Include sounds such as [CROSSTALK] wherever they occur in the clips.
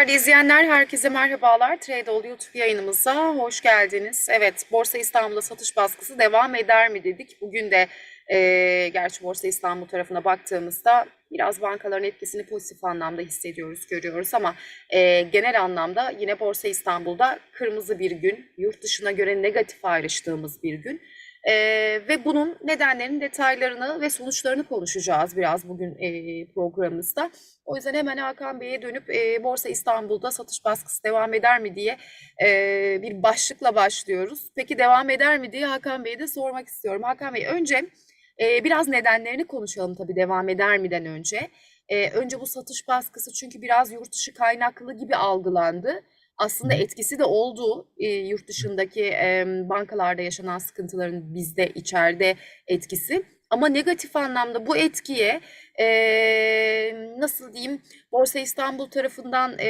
Değerli izleyenler, herkese merhabalar. Tradeol YouTube yayınımıza hoş geldiniz. Evet, Borsa İstanbul'da satış baskısı devam eder mi dedik. Bugün de e, gerçi Borsa İstanbul tarafına baktığımızda biraz bankaların etkisini pozitif anlamda hissediyoruz, görüyoruz ama e, genel anlamda yine Borsa İstanbul'da kırmızı bir gün, yurt dışına göre negatif ayrıştığımız bir gün. E, ve bunun nedenlerinin detaylarını ve sonuçlarını konuşacağız biraz bugün e, programımızda. O yüzden hemen Hakan Bey'e dönüp e, Borsa İstanbul'da satış baskısı devam eder mi diye e, bir başlıkla başlıyoruz. Peki devam eder mi diye Hakan Bey'e de sormak istiyorum. Hakan Bey önce e, biraz nedenlerini konuşalım tabii devam eder miden önce. E, önce bu satış baskısı çünkü biraz yurt dışı kaynaklı gibi algılandı. Aslında etkisi de oldu e, yurt dışındaki e, bankalarda yaşanan sıkıntıların bizde içeride etkisi. Ama negatif anlamda bu etkiye e, nasıl diyeyim Borsa İstanbul tarafından e,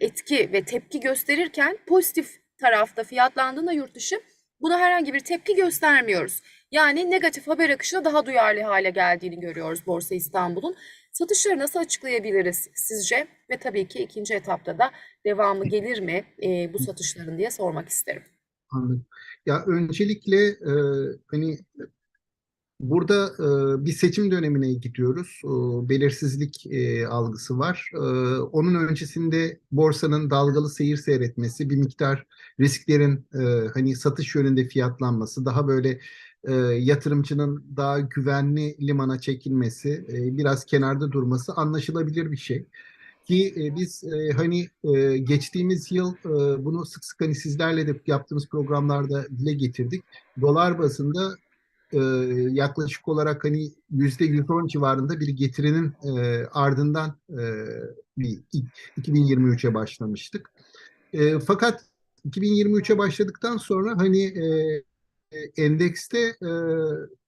etki ve tepki gösterirken pozitif tarafta fiyatlandığında yurt dışı buna herhangi bir tepki göstermiyoruz. Yani negatif haber akışına daha duyarlı hale geldiğini görüyoruz Borsa İstanbul'un. Satışları nasıl açıklayabiliriz sizce? Ve tabii ki ikinci etapta da devamı gelir mi e, bu satışların diye sormak isterim. Anladım. Ya öncelikle e, hani burada e, bir seçim dönemine gidiyoruz. E, belirsizlik e, algısı var. E, onun öncesinde borsanın dalgalı seyir seyretmesi, bir miktar risklerin e, hani satış yönünde fiyatlanması, daha böyle e, yatırımcının daha güvenli limana çekilmesi, e, biraz kenarda durması anlaşılabilir bir şey. Ki e, biz e, hani e, geçtiğimiz yıl e, bunu sık sık hani sizlerle de yaptığımız programlarda dile getirdik. Dolar bazında e, yaklaşık olarak hani yüzde 110 civarında bir getirinin e, ardından e, bir 2023'e başlamıştık. E, fakat 2023'e başladıktan sonra hani e, endekste e,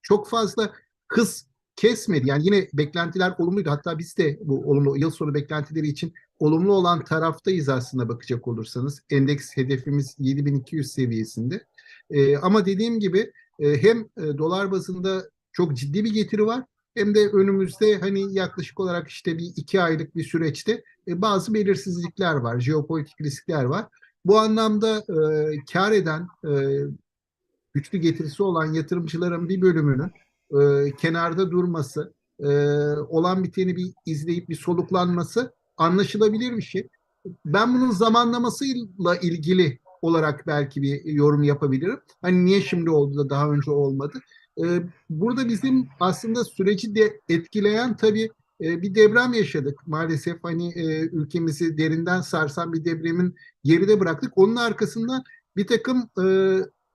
çok fazla hız kesmedi. Yani yine beklentiler olumluydu. Hatta biz de bu olumlu yıl sonu beklentileri için olumlu olan taraftayız aslında bakacak olursanız. Endeks hedefimiz 7200 seviyesinde. E, ama dediğim gibi e, hem e, dolar bazında çok ciddi bir getiri var hem de önümüzde hani yaklaşık olarak işte bir iki aylık bir süreçte e, bazı belirsizlikler var, jeopolitik riskler var. Bu anlamda e, kar eden, e, güçlü getirisi olan yatırımcıların bir bölümünün e, kenarda durması, e, olan biteni bir izleyip bir soluklanması anlaşılabilir bir şey. Ben bunun zamanlamasıyla ilgili olarak belki bir yorum yapabilirim. Hani niye şimdi oldu da daha önce olmadı? E, burada bizim aslında süreci de etkileyen tabii e, bir deprem yaşadık. Maalesef hani e, ülkemizi derinden sarsan bir depremin geride bıraktık. Onun arkasından bir takım e,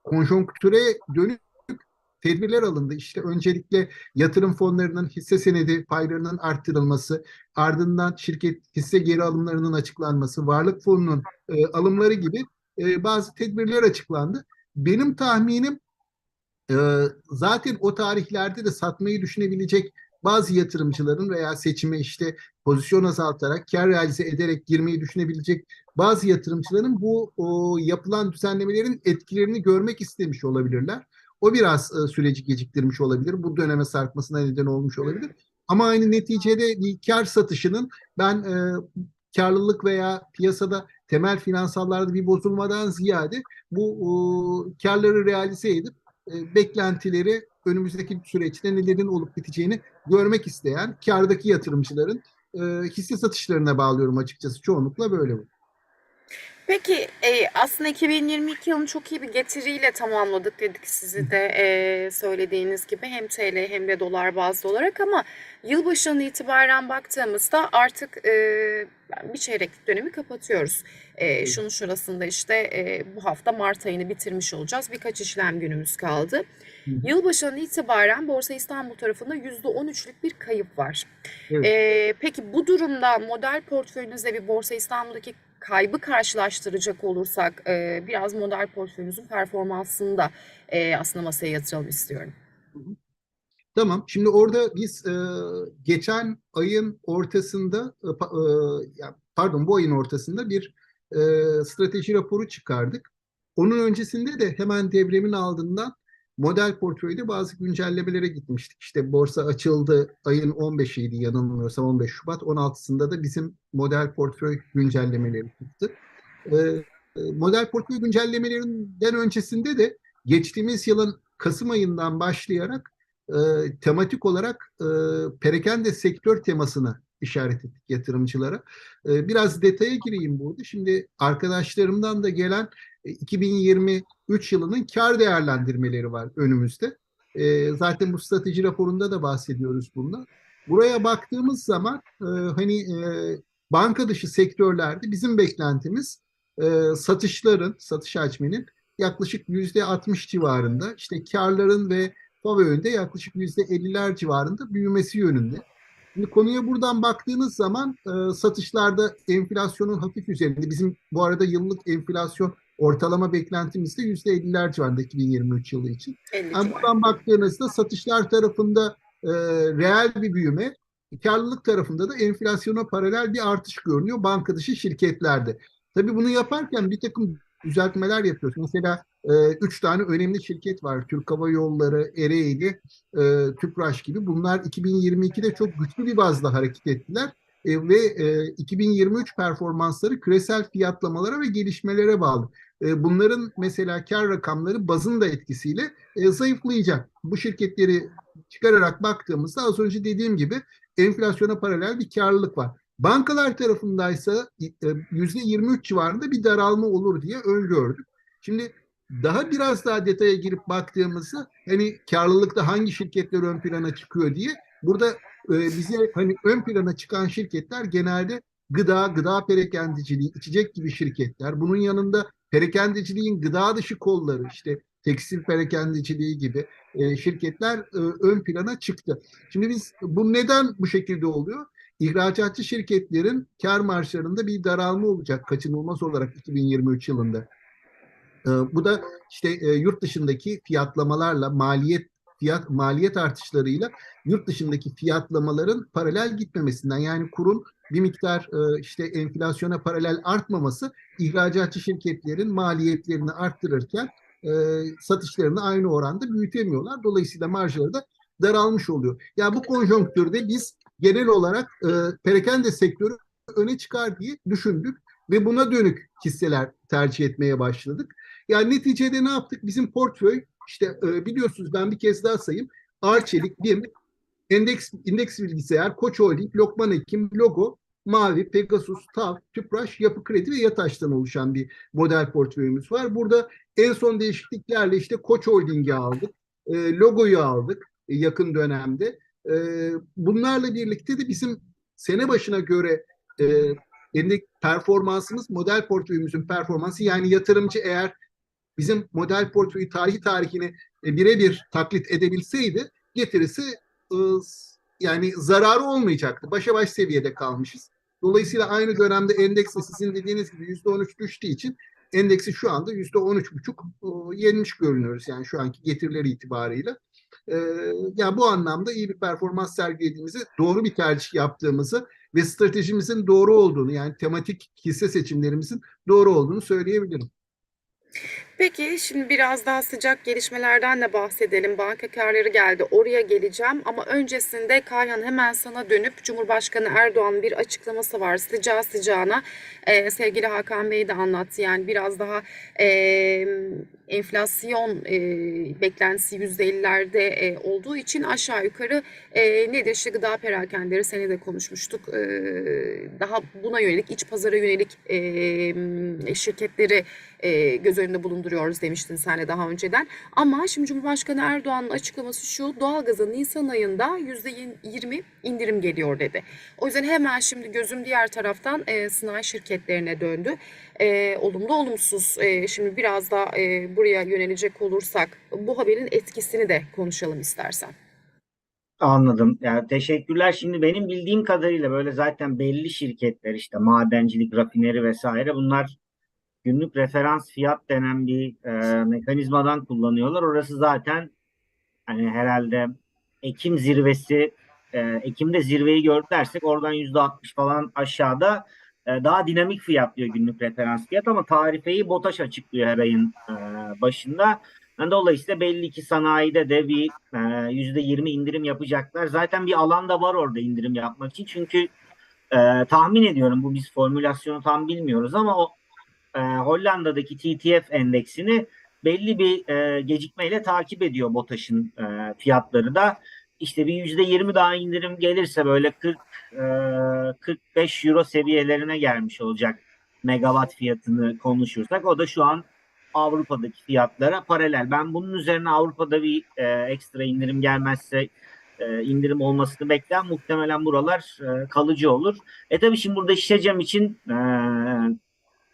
konjonktüre dönük tedbirler alındı. İşte öncelikle yatırım fonlarının hisse senedi paylarının arttırılması, ardından şirket hisse geri alımlarının açıklanması, varlık fonunun e, alımları gibi e, bazı tedbirler açıklandı. Benim tahminim e, zaten o tarihlerde de satmayı düşünebilecek bazı yatırımcıların veya seçime işte pozisyon azaltarak, kar realize ederek girmeyi düşünebilecek bazı yatırımcıların bu o, yapılan düzenlemelerin etkilerini görmek istemiş olabilirler. O biraz e, süreci geciktirmiş olabilir. Bu döneme sarkmasına neden olmuş olabilir. Ama aynı neticede bir kar satışının ben e, karlılık veya piyasada temel finansallarda bir bozulmadan ziyade bu e, karları realize edip e, beklentileri önümüzdeki süreçte nelerin olup biteceğini görmek isteyen kardaki yatırımcıların e, hisse satışlarına bağlıyorum açıkçası. Çoğunlukla böyle bu. Peki e, aslında 2022 yılını çok iyi bir getiriyle tamamladık dedik sizi de e, söylediğiniz gibi hem TL hem de dolar bazlı olarak ama yılbaşından itibaren baktığımızda artık e, bir çeyreklik dönemi kapatıyoruz. E, şunun şurasında işte e, bu hafta Mart ayını bitirmiş olacağız. Birkaç işlem günümüz kaldı. Yılbaşından itibaren Borsa İstanbul tarafında %13'lük bir kayıp var. Evet. E, peki bu durumda model portföyünüzde bir Borsa İstanbul'daki kaybı karşılaştıracak olursak e, biraz model portföyünüzün performansını da e, aslında masaya yatıralım istiyorum. Tamam. Şimdi orada biz e, geçen ayın ortasında, e, e, pardon bu ayın ortasında bir e, strateji raporu çıkardık. Onun öncesinde de hemen devremin ardından model portföyde bazı güncellemelere gitmiştik. İşte borsa açıldı ayın 15'iydi yanılmıyorsam 15 Şubat 16'sında da bizim model portföy güncellemeleri çıktı. Ee, e, model portföy güncellemelerinden öncesinde de geçtiğimiz yılın Kasım ayından başlayarak e, tematik olarak e, perakende sektör temasını işaret ettik yatırımcılara. E, biraz detaya gireyim burada. Şimdi arkadaşlarımdan da gelen e, 2023 yılının kar değerlendirmeleri var önümüzde. E, zaten bu strateji raporunda da bahsediyoruz bundan. Buraya baktığımız zaman e, hani e, banka dışı sektörlerde bizim beklentimiz e, satışların, satış hacminin yaklaşık yüzde 60 civarında, işte karların ve FAVÖ yönünde yaklaşık yüzde 50'ler civarında büyümesi yönünde. Şimdi konuya buradan baktığınız zaman e, satışlarda enflasyonun hafif üzerinde. Bizim bu arada yıllık enflasyon ortalama beklentimiz de yüzde 50'ler civarında 2023 yılı için. 50 Yani buradan baktığınızda satışlar tarafında e, reel bir büyüme, karlılık tarafında da enflasyona paralel bir artış görünüyor banka dışı şirketlerde. Tabii bunu yaparken bir takım düzeltmeler yapıyoruz. Mesela e, üç tane önemli şirket var. Türk Hava Yolları, Ereğli, e, Tüpraş gibi. Bunlar 2022'de çok güçlü bir bazda hareket ettiler. E, ve e, 2023 performansları küresel fiyatlamalara ve gelişmelere bağlı. E, bunların mesela kar rakamları bazın da etkisiyle e, zayıflayacak. Bu şirketleri çıkararak baktığımızda az önce dediğim gibi enflasyona paralel bir karlılık var. Bankalar tarafındaysa e, yüzde 23 civarında bir daralma olur diye öngördük. Şimdi daha biraz daha detaya girip baktığımızda hani karlılıkta hangi şirketler ön plana çıkıyor diye burada e, bize hani ön plana çıkan şirketler genelde gıda, gıda perakendiciliği, içecek gibi şirketler. Bunun yanında perakendiciliğin gıda dışı kolları işte tekstil perakendiciliği gibi e, şirketler e, ön plana çıktı. Şimdi biz bu neden bu şekilde oluyor? İhracatçı şirketlerin kar marjlarında bir daralma olacak kaçınılmaz olarak 2023 yılında. E, bu da işte e, yurt dışındaki fiyatlamalarla maliyet fiyat maliyet artışlarıyla yurt dışındaki fiyatlamaların paralel gitmemesinden yani kurun bir miktar e, işte enflasyona paralel artmaması ihracatçı şirketlerin maliyetlerini arttırırken e, satışlarını aynı oranda büyütemiyorlar. Dolayısıyla marjları da daralmış oluyor. Ya yani bu konjonktürde biz genel olarak e, perakende sektörü öne çıkar diye düşündük ve buna dönük hisseler tercih etmeye başladık. Yani neticede ne yaptık? Bizim portföy işte e, biliyorsunuz ben bir kez daha sayayım. Arçelik, BİM, Endeks, Endeks Bilgisayar, Koç Holding, Lokman Hekim, Logo, Mavi, Pegasus, TAV, Tüpraş, Yapı Kredi ve Yataş'tan oluşan bir model portföyümüz var. Burada en son değişikliklerle işte Koç Holding'i aldık, e, Logo'yu aldık e, yakın dönemde. E, bunlarla birlikte de bizim sene başına göre e, endek performansımız, model portföyümüzün performansı yani yatırımcı eğer bizim model portföyü tarihi tarihini e, birebir taklit edebilseydi getirisi e, yani zararı olmayacaktı. Başa baş seviyede kalmışız. Dolayısıyla aynı dönemde endekste sizin dediğiniz gibi yüzde on üç düştüğü için endeksi şu anda yüzde on üç buçuk yenmiş görünüyoruz yani şu anki getirileri itibarıyla. Ee, yani bu anlamda iyi bir performans sergilediğimizi, doğru bir tercih yaptığımızı ve stratejimizin doğru olduğunu yani tematik hisse seçimlerimizin doğru olduğunu söyleyebilirim. Peki şimdi biraz daha sıcak gelişmelerden de bahsedelim. Banka karları geldi. Oraya geleceğim ama öncesinde Kayhan hemen sana dönüp Cumhurbaşkanı Erdoğan'ın bir açıklaması var. Sıcağı sıcağına e, sevgili Hakan Bey de anlattı. Yani biraz daha e, enflasyon e, beklentisi %50'lerde e, olduğu için aşağı yukarı e, nedir işte gıda perakendeleri sene de konuşmuştuk. E, daha buna yönelik iç pazara yönelik e, şirketleri e, göz önünde bulunduruyoruz demiştin sen de daha önceden. Ama şimdi Cumhurbaşkanı Erdoğan'ın açıklaması şu doğalgaza Nisan ayında %20 indirim geliyor dedi. O yüzden hemen şimdi gözüm diğer taraftan e, sanayi şirketlerine döndü. E, olumlu olumsuz e, şimdi biraz da e, buraya yönelecek olursak bu haberin etkisini de konuşalım istersen. Anladım. Yani teşekkürler. Şimdi benim bildiğim kadarıyla böyle zaten belli şirketler işte madencilik, rafineri vesaire bunlar günlük referans fiyat denen bir e, mekanizmadan kullanıyorlar. Orası zaten hani herhalde Ekim zirvesi e, Ekim'de zirveyi gördü dersek oradan %60 falan aşağıda e, daha dinamik fiyatlıyor günlük referans fiyat ama tarifeyi BOTAŞ açıklıyor her ayın e, başında. Yani dolayısıyla belli ki sanayide de bir e, yüzde yirmi indirim yapacaklar. Zaten bir alan da var orada indirim yapmak için. Çünkü e, tahmin ediyorum bu biz formülasyonu tam bilmiyoruz ama o e, Hollanda'daki TTF endeksini belli bir e, gecikmeyle takip ediyor BOTAŞ'ın e, fiyatları da. İşte bir yüzde yirmi daha indirim gelirse böyle 40 e, 45 euro seviyelerine gelmiş olacak megawatt fiyatını konuşursak. O da şu an Avrupa'daki fiyatlara paralel. Ben bunun üzerine Avrupa'da bir e, ekstra indirim gelmezse e, indirim olmasını bekleyen muhtemelen buralar e, kalıcı olur. E tabii şimdi burada Şişecam için e,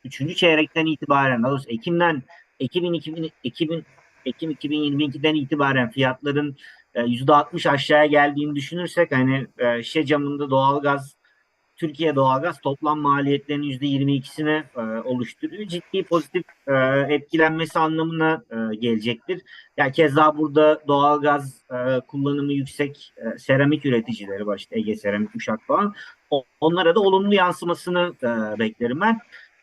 üçüncü çeyrekten itibaren, daha Ekim'den Ekim 2000, Ekim, Ekim 2022'den itibaren fiyatların e, %60 aşağıya geldiğini düşünürsek hani e, şişe camında doğalgaz Türkiye doğalgaz toplam maliyetlerinin %22'sini e, oluşturuyor. Ciddi pozitif e, etkilenmesi anlamına e, gelecektir. Yani keza burada doğalgaz e, kullanımı yüksek e, seramik üreticileri işte Ege Seramik, Uşak falan. O, onlara da olumlu yansımasını e, beklerim ben.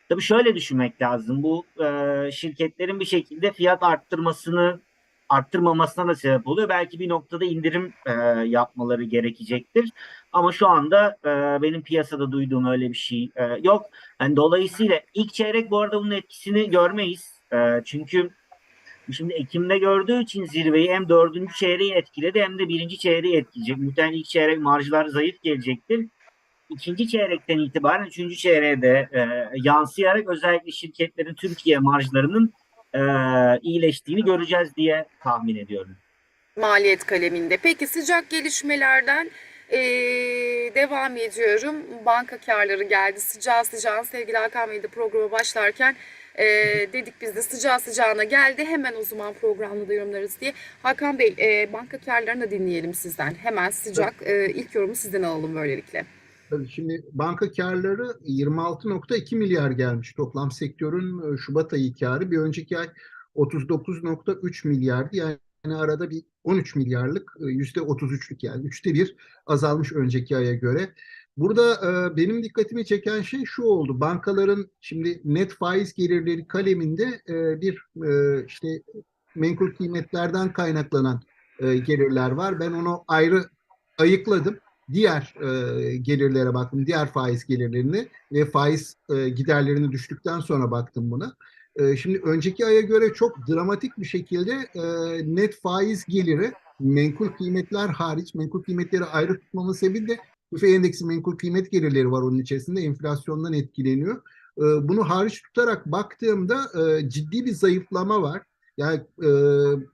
Tabii şöyle düşünmek lazım. Bu e, şirketlerin bir şekilde fiyat arttırmasını arttırmamasına da sebep oluyor. Belki bir noktada indirim e, yapmaları gerekecektir. Ama şu anda e, benim piyasada duyduğum öyle bir şey e, yok. Yani dolayısıyla ilk çeyrek bu arada bunun etkisini görmeyiz. E, çünkü şimdi Ekim'de gördüğü için zirveyi hem dördüncü çeyreği etkiledi hem de birinci çeyreği etkileyecek. Muhtemelen ilk çeyrek marjlar zayıf gelecektir. İkinci çeyrekten itibaren üçüncü çeyreğe de e, yansıyarak özellikle şirketlerin Türkiye marjlarının e, iyileştiğini göreceğiz diye tahmin ediyorum. maliyet kaleminde. Peki sıcak gelişmelerden eee, devam ediyorum. Banka karları geldi. Sıcağı sıcağına sevgili Hakan Bey de programa başlarken eee, dedik biz de sıcağı sıcağına geldi. Hemen o zaman programda da yorumlarız diye. Hakan Bey eee, banka karlarını da dinleyelim sizden. Hemen sıcak eee, ilk yorumu sizden alalım böylelikle. Tabii şimdi banka karları 26.2 milyar gelmiş toplam sektörün e, Şubat ayı karı. Bir önceki ay 39.3 milyardı. Yani arada bir 13 milyarlık e, yüzde 33'lük yani üçte bir azalmış önceki aya göre. Burada e, benim dikkatimi çeken şey şu oldu. Bankaların şimdi net faiz gelirleri kaleminde bir işte menkul kıymetlerden kaynaklanan gelirler var. Ben onu ayrı ayıkladım diğer e, gelirlere baktım, diğer faiz gelirlerini ve faiz e, giderlerini düştükten sonra baktım buna. E, şimdi önceki aya göre çok dramatik bir şekilde e, net faiz geliri menkul kıymetler hariç, menkul kıymetleri ayrı tutmamın sebebi de TÜFE endeksi menkul kıymet gelirleri var onun içerisinde enflasyondan etkileniyor. E, bunu hariç tutarak baktığımda e, ciddi bir zayıflama var. Yani e,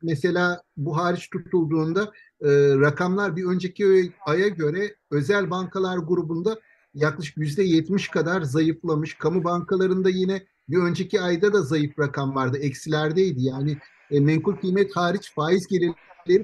mesela bu hariç tutulduğunda e, rakamlar bir önceki aya göre özel bankalar grubunda yaklaşık yüzde yetmiş kadar zayıflamış. Kamu bankalarında yine bir önceki ayda da zayıf rakam vardı. Eksilerdeydi. Yani e, menkul kıymet hariç faiz gelirleri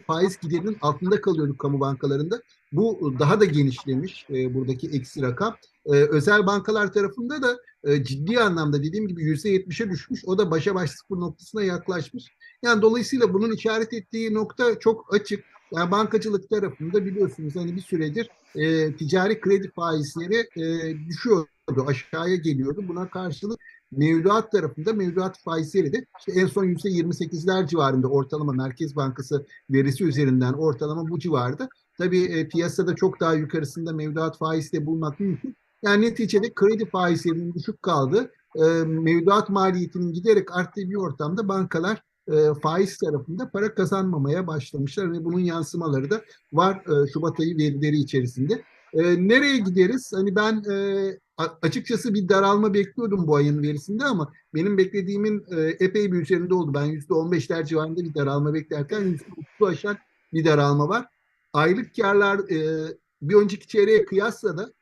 faiz giderinin altında kalıyordu kamu bankalarında. Bu daha da genişlemiş e, buradaki eksi rakam. E, özel bankalar tarafında da e, ciddi anlamda dediğim gibi yüzde yetmişe düşmüş. O da başa baş sıfır noktasına yaklaşmış. Yani dolayısıyla bunun işaret ettiği nokta çok açık. Yani bankacılık tarafında biliyorsunuz hani bir süredir e, ticari kredi faizleri e, düşüyordu, aşağıya geliyordu. Buna karşılık mevduat tarafında mevduat faizleri de işte en son %28'ler civarında ortalama Merkez Bankası verisi üzerinden ortalama bu civarda. Tabii e, piyasada çok daha yukarısında mevduat faizi de bulmak mümkün. Yani neticede kredi faizlerinin düşük kaldığı, e, mevduat maliyetinin giderek arttığı bir ortamda bankalar e, faiz tarafında para kazanmamaya başlamışlar ve bunun yansımaları da var e, Şubat ayı verileri içerisinde. E, nereye gideriz? Hani ben e, açıkçası bir daralma bekliyordum bu ayın verisinde ama benim beklediğimin e, epey bir üzerinde oldu. Ben %15'ler civarında bir daralma beklerken %30'u aşan bir daralma var. Aylık karlar e, bir önceki çeyreğe kıyasla da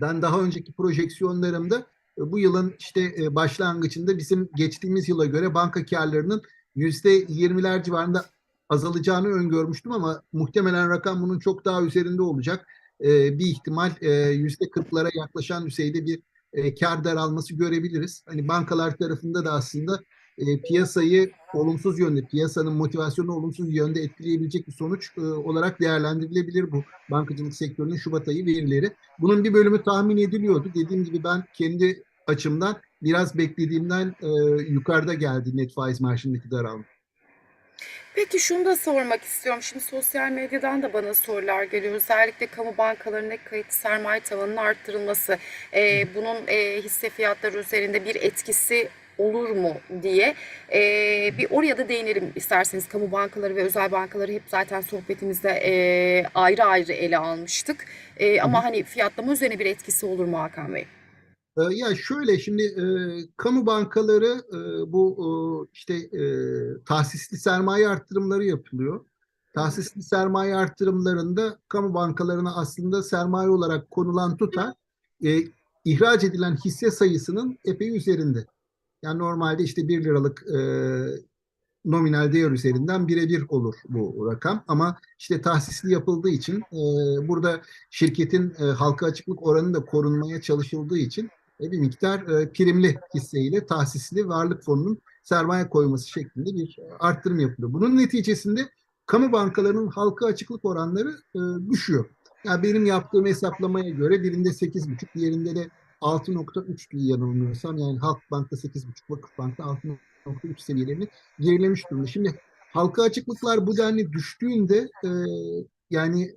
ben daha önceki projeksiyonlarımda e, bu yılın işte e, başlangıcında bizim geçtiğimiz yıla göre banka karlarının yüzde yirmiler civarında azalacağını öngörmüştüm ama muhtemelen rakam bunun çok daha üzerinde olacak. E, bir ihtimal yüzde kırklara yaklaşan düzeyde bir kar daralması görebiliriz. Hani bankalar tarafında da aslında piyasayı olumsuz yönde, piyasanın motivasyonunu olumsuz yönde etkileyebilecek bir sonuç olarak değerlendirilebilir bu bankacılık sektörünün Şubat ayı verileri. Bunun bir bölümü tahmin ediliyordu. Dediğim gibi ben kendi açımdan biraz beklediğimden e, yukarıda geldi net faiz marjındaki daralma. Peki şunu da sormak istiyorum. Şimdi sosyal medyadan da bana sorular geliyor. Özellikle kamu bankalarındaki kayıtlı sermaye tavanının arttırılması, e, bunun e, hisse fiyatları üzerinde bir etkisi olur mu diye E, bir oraya da değinelim isterseniz. Kamu bankaları ve özel bankaları hep zaten sohbetimizde e, ayrı ayrı ele almıştık. E, ama hani fiyatlama üzerine bir etkisi olur mu Hakan Bey? Ee, Ya şöyle şimdi e, kamu bankaları e, bu e, işte e, tahsisli sermaye arttırımları yapılıyor. Tahsisli sermaye arttırımlarında kamu bankalarına aslında sermaye olarak konulan tutar e, ihraç edilen hisse sayısının epey üzerinde. Yani normalde işte 1 liralık e, nominal değer üzerinden birebir olur bu rakam. Ama işte tahsisli yapıldığı için e, burada şirketin e, halka açıklık oranı da korunmaya çalışıldığı için bir miktar e, primli hisseyle tahsisli varlık fonunun sermaye koyması şeklinde bir arttırım yapılıyor. Bunun neticesinde kamu bankalarının halka açıklık oranları e, düşüyor. Yani benim yaptığım hesaplamaya göre birinde 8,5, diğerinde de 6.3 diye yanılmıyorsam yani Halkbank'ta 8,5, Vakıfbank'ta 6.3 seviyelerini gerilemiş durumda. Şimdi halka açıklıklar bu denli düştüğünde e, yani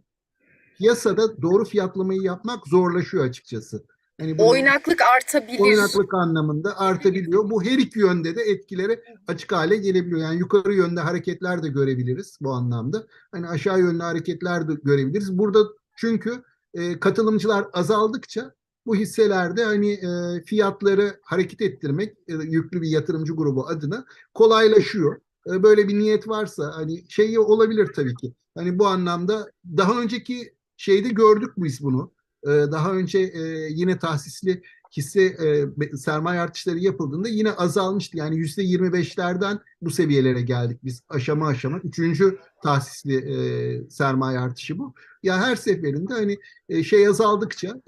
piyasada doğru fiyatlamayı yapmak zorlaşıyor açıkçası. Hani bu Oynaklık artabilir. oynaklık anlamında artabiliyor. Bu her iki yönde de etkileri açık hale gelebiliyor. Yani yukarı yönde hareketler de görebiliriz bu anlamda. Hani aşağı yönlü hareketler de görebiliriz. Burada çünkü e, katılımcılar azaldıkça bu hisselerde hani e, fiyatları hareket ettirmek e, yüklü bir yatırımcı grubu adına kolaylaşıyor. E, böyle bir niyet varsa hani şey olabilir tabii ki. Hani bu anlamda daha önceki şeyde gördük biz bunu. E, daha önce e, yine tahsisli hisse e, sermaye artışları yapıldığında yine azalmıştı. Yani yüzde 25'lerden bu seviyelere geldik biz aşama aşama. Üçüncü tahsisli e, sermaye artışı bu. Ya her seferinde hani şey azaldıkça,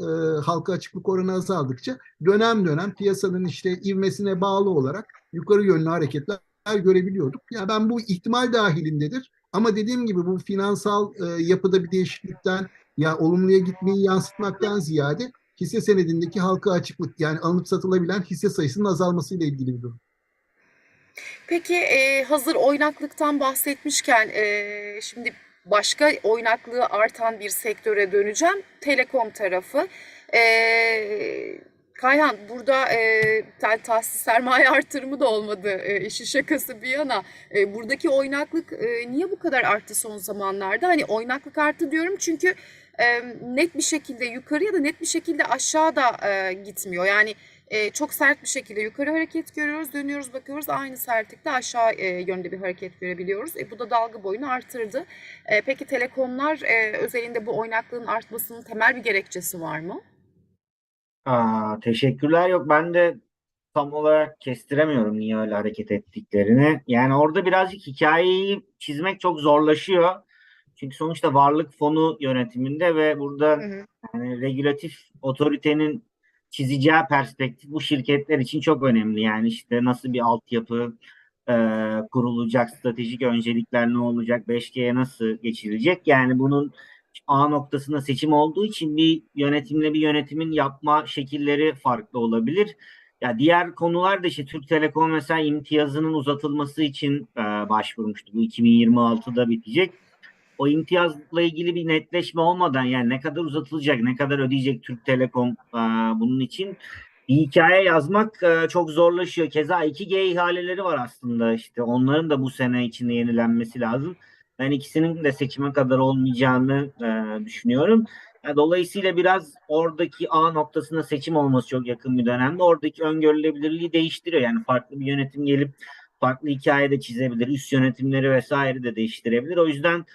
halka açıklık oranı azaldıkça dönem dönem piyasanın işte ivmesine bağlı olarak yukarı yönlü hareketler görebiliyorduk. Ya yani ben bu ihtimal dahilindedir. Ama dediğim gibi bu finansal e, yapıda bir değişiklikten ya olumluya gitmeyi yansıtmaktan ziyade hisse senedindeki halka açıklık yani alınıp satılabilen hisse sayısının azalmasıyla ilgili bir durum. Peki e, hazır oynaklıktan bahsetmişken e, şimdi başka oynaklığı artan bir sektöre döneceğim. Telekom tarafı. E, Kayhan burada e, tahsis sermaye [LAUGHS] artırımı da olmadı e, işi şakası bir yana. E, buradaki oynaklık e, niye bu kadar arttı son zamanlarda? Hani oynaklık arttı diyorum çünkü e, net bir şekilde yukarı ya da net bir şekilde aşağıda e, gitmiyor. Yani e, çok sert bir şekilde yukarı hareket görüyoruz, dönüyoruz, bakıyoruz aynı sertlikte aşağı e, yönde bir hareket görebiliyoruz. E, bu da dalga boyunu arttırdı. E, peki telekomlar e, özelinde bu oynaklığın artmasının temel bir gerekçesi var mı? Aa, teşekkürler. Yok ben de tam olarak kestiremiyorum niye öyle hareket ettiklerini. Yani orada birazcık hikayeyi çizmek çok zorlaşıyor. Çünkü sonuçta varlık fonu yönetiminde ve burada Hı hı. yani regülatif otoritenin çizeceği perspektif bu şirketler için çok önemli. Yani işte nasıl bir altyapı e, kurulacak, stratejik öncelikler ne olacak, 5G'ye nasıl geçilecek? Yani bunun A noktasında seçim olduğu için bir yönetimle bir yönetimin yapma şekilleri farklı olabilir. Ya diğer konular da işte Türk Telekom mesela imtiyazının uzatılması için e, başvurmuştu. Bu 2026'da bitecek. O imtiyazla ilgili bir netleşme olmadan yani ne kadar uzatılacak, ne kadar ödeyecek Türk Telekom e, bunun için bir hikaye yazmak e, çok zorlaşıyor. Keza 2G ihaleleri var aslında işte onların da bu sene içinde yenilenmesi lazım. Ben ikisinin de seçime kadar olmayacağını e, düşünüyorum. Dolayısıyla biraz oradaki A noktasında seçim olması çok yakın bir dönemde oradaki öngörülebilirliği değiştiriyor. Yani farklı bir yönetim gelip farklı hikaye de çizebilir. Üst yönetimleri vesaire de değiştirebilir. O yüzden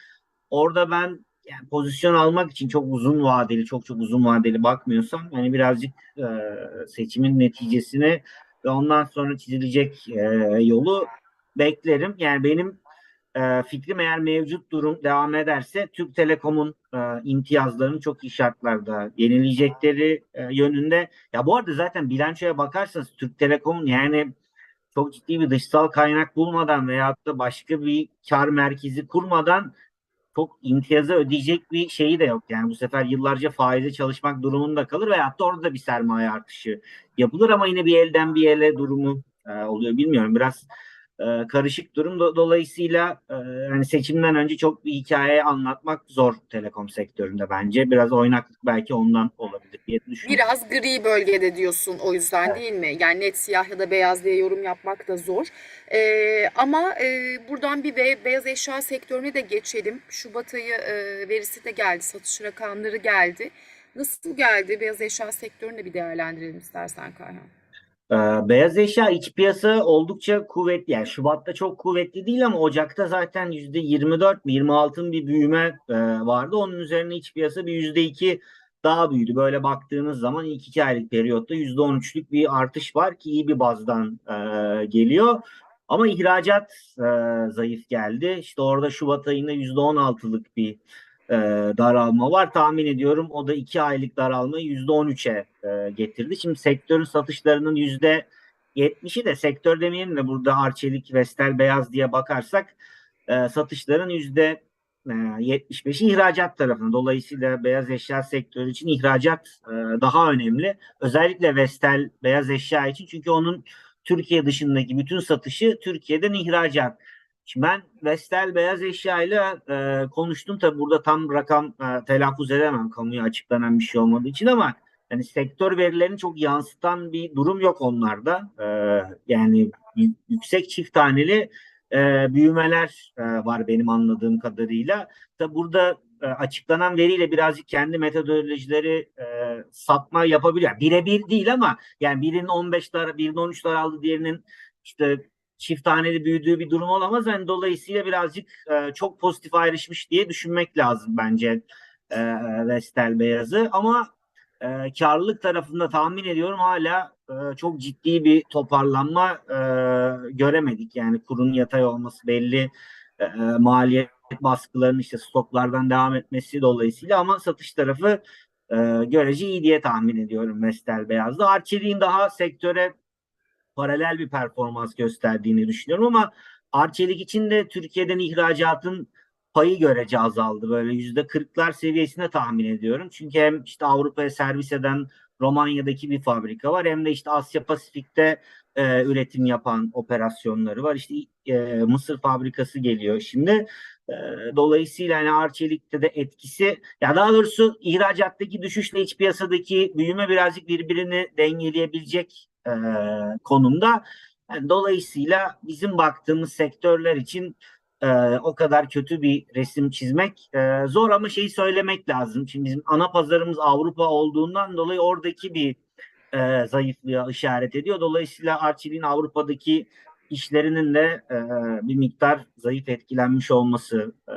orada ben yani pozisyon almak için çok uzun vadeli, çok çok uzun vadeli bakmıyorsam hani birazcık e, seçimin neticesini ve ondan sonra çizilecek e, yolu beklerim. Yani benim e, fikrim eğer mevcut durum devam ederse Türk Telekom'un e, imtiyazlarını çok iyi şartlarda yenileyecekleri e, yönünde. Ya bu arada zaten bilançoya bakarsanız Türk Telekom'un yani çok ciddi bir dışsal kaynak bulmadan veyahut da başka bir kar merkezi kurmadan çok imtiyazı ödeyecek bir şeyi de yok. Yani bu sefer yıllarca faize çalışmak durumunda kalır veyahut da orada bir sermaye artışı yapılır ama yine bir elden bir ele durumu e, oluyor. Bilmiyorum biraz e, karışık durum. Do- Dolayısıyla e, yani seçimden önce çok bir hikaye anlatmak zor telekom sektöründe bence. Biraz oynaklık belki ondan olabilir diye düşünüyorum. Biraz gri bölgede diyorsun o yüzden Evet. değil mi? Yani net siyah ya da beyaz diye yorum yapmak da zor. Ee, ama e, buradan bir be- beyaz eşya sektörüne de geçelim. Şubat ayı e, verisi de geldi, satış rakamları geldi. Nasıl geldi? Beyaz eşya sektörünü de bir değerlendirelim istersen Kayhan. Ee, beyaz eşya iç piyasa oldukça kuvvetli. Yani Şubat'ta çok kuvvetli değil ama Ocak'ta zaten %24 mi 26 mı bir büyüme e, vardı. Onun üzerine iç piyasa bir %2 daha büyüdü. Böyle baktığınız zaman ilk iki aylık periyotta %13'lük bir artış var ki iyi bir bazdan e, geliyor. Ama ihracat e, zayıf geldi. İşte orada Şubat ayında %16'lık bir e, daralma var. Tahmin ediyorum o da 2 aylık daralmayı %13'e e, getirdi. Şimdi sektörün satışlarının %70'i de sektör demeyelim de burada Arçelik, Vestel, Beyaz diye bakarsak e, satışların yüzde e, %75'i ihracat tarafında. Dolayısıyla beyaz eşya sektörü için ihracat e, daha önemli. Özellikle Vestel beyaz eşya için çünkü onun Türkiye dışındaki bütün satışı Türkiye'den ihracat. Ben Vestel beyaz eşyayla e, konuştum. Tabi burada tam rakam e, telaffuz edemem kamuya açıklanan bir şey olmadığı için ama yani sektör verilerini çok yansıtan bir durum yok onlarda. E, yani yüksek çift taneli e, büyümeler e, var benim anladığım kadarıyla. Tabi burada e, açıklanan veriyle birazcık kendi metodolojileri e, sapma yapabiliyor. Birebir değil ama yani birinin 15 dar, birinin 13 aldı, diğerinin işte çift taneli büyüdüğü bir durum olamaz. Yani dolayısıyla birazcık e, çok pozitif ayrışmış diye düşünmek lazım bence e, Vestel Beyaz'ı. Ama e, karlılık tarafında tahmin ediyorum hala e, çok ciddi bir toparlanma e, göremedik. Yani kurun yatay olması belli. E, maliyet baskılarının işte stoklardan devam etmesi dolayısıyla ama satış tarafı e, görece iyi diye tahmin ediyorum Vestel Beyaz'da. Arçelik'in daha sektöre paralel bir performans gösterdiğini düşünüyorum ama Arçelik için de Türkiye'den ihracatın payı görece azaldı. Böyle yüzde kırklar seviyesine tahmin ediyorum. Çünkü hem işte Avrupa'ya servis eden Romanya'daki bir fabrika var hem de işte Asya Pasifik'te e, üretim yapan operasyonları var. İşte e, Mısır fabrikası geliyor şimdi. E, dolayısıyla hani Arçelik'te de etkisi ya daha doğrusu ihracattaki düşüşle iç piyasadaki büyüme birazcık birbirini dengeleyebilecek e, konumda. Yani dolayısıyla bizim baktığımız sektörler için e, o kadar kötü bir resim çizmek e, zor ama şeyi söylemek lazım. Şimdi bizim ana pazarımız Avrupa olduğundan dolayı oradaki bir e, zayıflığa işaret ediyor. Dolayısıyla Arçelik'in Avrupa'daki işlerinin de e, bir miktar zayıf etkilenmiş olması e,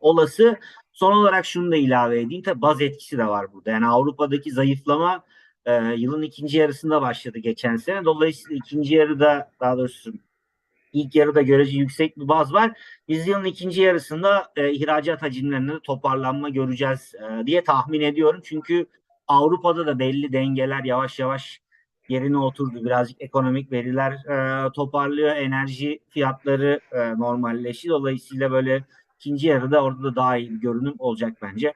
olası. Son olarak şunu da ilave edeyim. Tabii baz etkisi de var burada. Yani Avrupa'daki zayıflama e, yılın ikinci yarısında başladı geçen sene. Dolayısıyla ikinci yarıda daha doğrusu ilk yarıda görece yüksek bir baz var. Biz yılın ikinci yarısında e, ihracat hacimlerinde de toparlanma göreceğiz e, diye tahmin ediyorum. Çünkü Avrupa'da da belli dengeler yavaş yavaş yerine oturdu. Birazcık ekonomik veriler e, toparlıyor. Enerji fiyatları e, normalleşti. Dolayısıyla böyle ikinci yarıda orada da daha iyi bir görünüm olacak bence.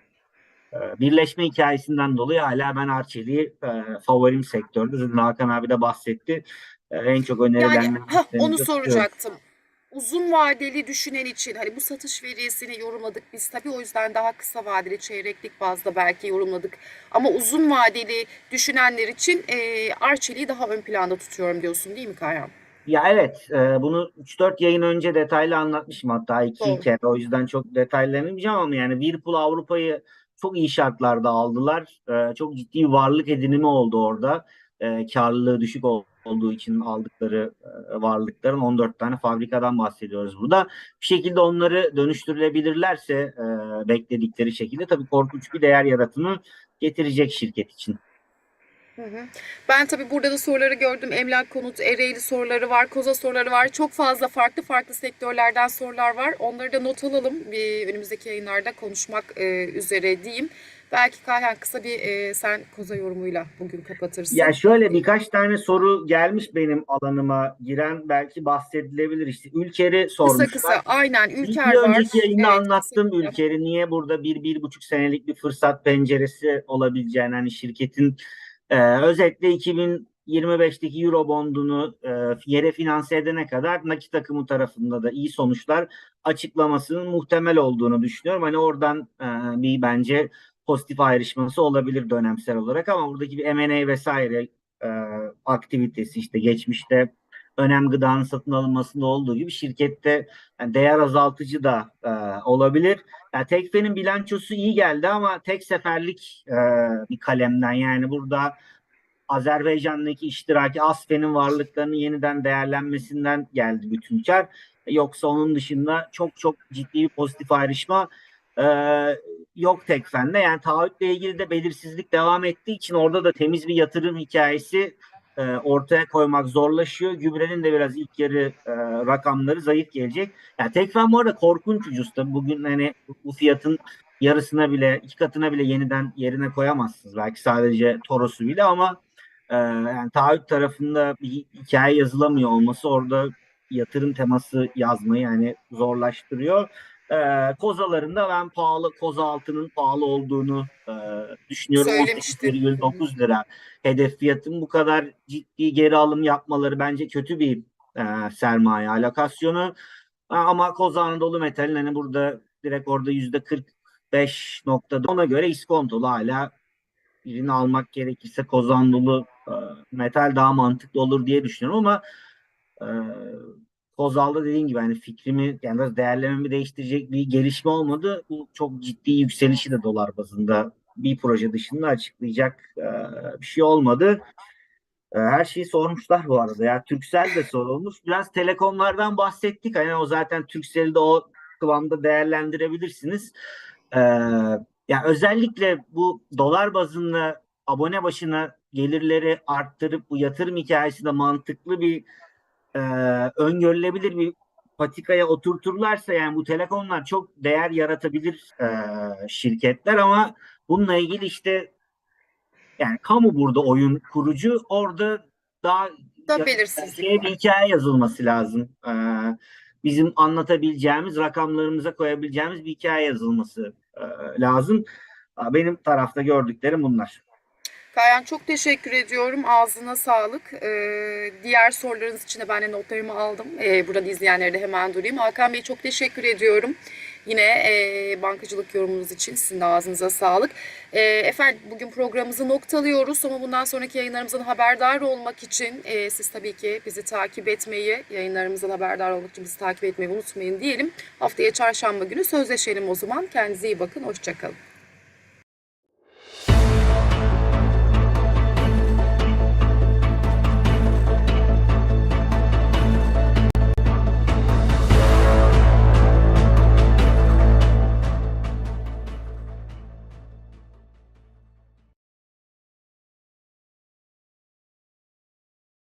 E, birleşme hikayesinden dolayı hala ben Arçelik'i e, favorim sektörde. Zaten Hakan abi de bahsetti. E, en çok önerilen Yani onu soracaktım. Uzun vadeli düşünen için hani bu satış verisini yorumladık biz tabii o yüzden daha kısa vadeli çeyreklik bazda belki yorumladık. Ama uzun vadeli düşünenler için e, Arçelik'i daha ön planda tutuyorum diyorsun değil mi Kayhan? Ya evet, e, bunu 3-4 yayın önce detaylı anlatmışım hatta iki Doğru. kere. O yüzden çok detaylamayacağım ama yani Whirlpool Avrupa'yı çok iyi şartlarda aldılar. E, çok ciddi varlık edinimi oldu orada. E, karlılığı düşük ol- olduğu için aldıkları e, varlıkların 14 tane fabrikadan bahsediyoruz burada. Bir şekilde onları dönüştürülebilirlerse e, bekledikleri şekilde tabii korkunç bir değer yaratımı getirecek şirket için. Hı hı. Ben tabii burada da soruları gördüm. Emlak konut, Ereğli soruları var, Koza soruları var. Çok fazla farklı farklı sektörlerden sorular var. Onları da not alalım. Bir önümüzdeki yayınlarda konuşmak e, üzere diyeyim. Belki Kayhan kısa bir e, sen Koza yorumuyla bugün kapatırsın. Ya şöyle birkaç tane soru gelmiş benim alanıma giren belki bahsedilebilir işte. Ülker'i Kısa sormuşlar. kısa aynen Bir, Ülker bir var. önceki yayında Evet, anlattım kesinlikle. Ülker'i niye burada bir, bir buçuk senelik bir fırsat penceresi olabileceğini hani şirketin e, özetle 25'teki Euro bondunu e, yere finanse edene kadar nakit akımı tarafında da iyi sonuçlar açıklamasının muhtemel olduğunu düşünüyorum. Hani oradan e, bir bence pozitif ayrışması olabilir dönemsel olarak ama buradaki bir M&A vesaire e, aktivitesi işte geçmişte önem gıdanın satın alınmasında olduğu gibi şirkette değer azaltıcı da e, olabilir. Yani Tekfe'nin bilançosu iyi geldi ama tek seferlik e, bir kalemden yani burada Azerbaycan'daki iştiraki Asfen'in varlıklarının yeniden değerlenmesinden geldi bütün kar. Yoksa onun dışında çok çok ciddi bir pozitif ayrışma e, yok Tekfen'de. Yani taahhütle ilgili de belirsizlik devam ettiği için orada da temiz bir yatırım hikayesi e, ortaya koymak zorlaşıyor. Gübrenin de biraz ilk yarı e, rakamları zayıf gelecek. Yani Tekfen bu arada korkunç ucuz tabii. Bugün hani bu fiyatın yarısına bile iki katına bile yeniden yerine koyamazsınız. Belki sadece Toros'u bile ama e, yani taahhüt tarafında bir hikaye yazılamıyor olması orada yatırım teması yazmayı yani zorlaştırıyor. E, kozalarında ben pahalı koza altının pahalı olduğunu e, düşünüyorum. Söylemiştin. 18,9 lira hedef fiyatın bu kadar ciddi geri alım yapmaları bence kötü bir e, sermaye alokasyonu. Ama Koza Anadolu Metal'in hani burada direkt orada yüzde 45 noktada ona göre iskontolu hala birini almak gerekirse Koza Anadolu e, Metal daha mantıklı olur diye düşünüyorum ama e, Kozal'da dediğim gibi hani fikrimi yani biraz değerlememi değiştirecek bir gelişme olmadı. Bu çok ciddi yükselişi de dolar bazında bir proje dışında açıklayacak e, bir şey olmadı. E, her şeyi sormuşlar bu arada. Ya Turkcell de sorulmuş. Biraz telekomlardan bahsettik. Hani o zaten Turkcell'i de o kıvamda değerlendirebilirsiniz. E, ya özellikle bu dolar bazında abone başına gelirleri arttırıp bu yatırım hikayesinde mantıklı bir e, öngörülebilir bir patikaya oturturlarsa yani bu telekomlar çok değer yaratabilir e, şirketler ama bununla ilgili işte yani kamu burada oyun kurucu orada daha Da belirsizlik bir hikaye yazılması lazım. Ee, bizim anlatabileceğimiz, rakamlarımıza koyabileceğimiz bir hikaye yazılması e, lazım. Benim tarafta gördüklerim bunlar. Kayan çok teşekkür ediyorum. Ağzına sağlık. Ee, diğer sorularınız için de ben de notlarımı aldım. Ee, burada izleyenlere de hemen durayım. Hakan Bey çok teşekkür ediyorum. Yine e, bankacılık yorumunuz için sizin de ağzınıza sağlık. Ee, efendim bugün programımızı noktalıyoruz ama bundan sonraki yayınlarımızdan haberdar olmak için e, siz tabii ki bizi takip etmeyi, yayınlarımızdan haberdar olmak için bizi takip etmeyi unutmayın diyelim. Haftaya çarşamba günü sözleşelim o zaman. Kendinize iyi bakın. Hoşçakalın.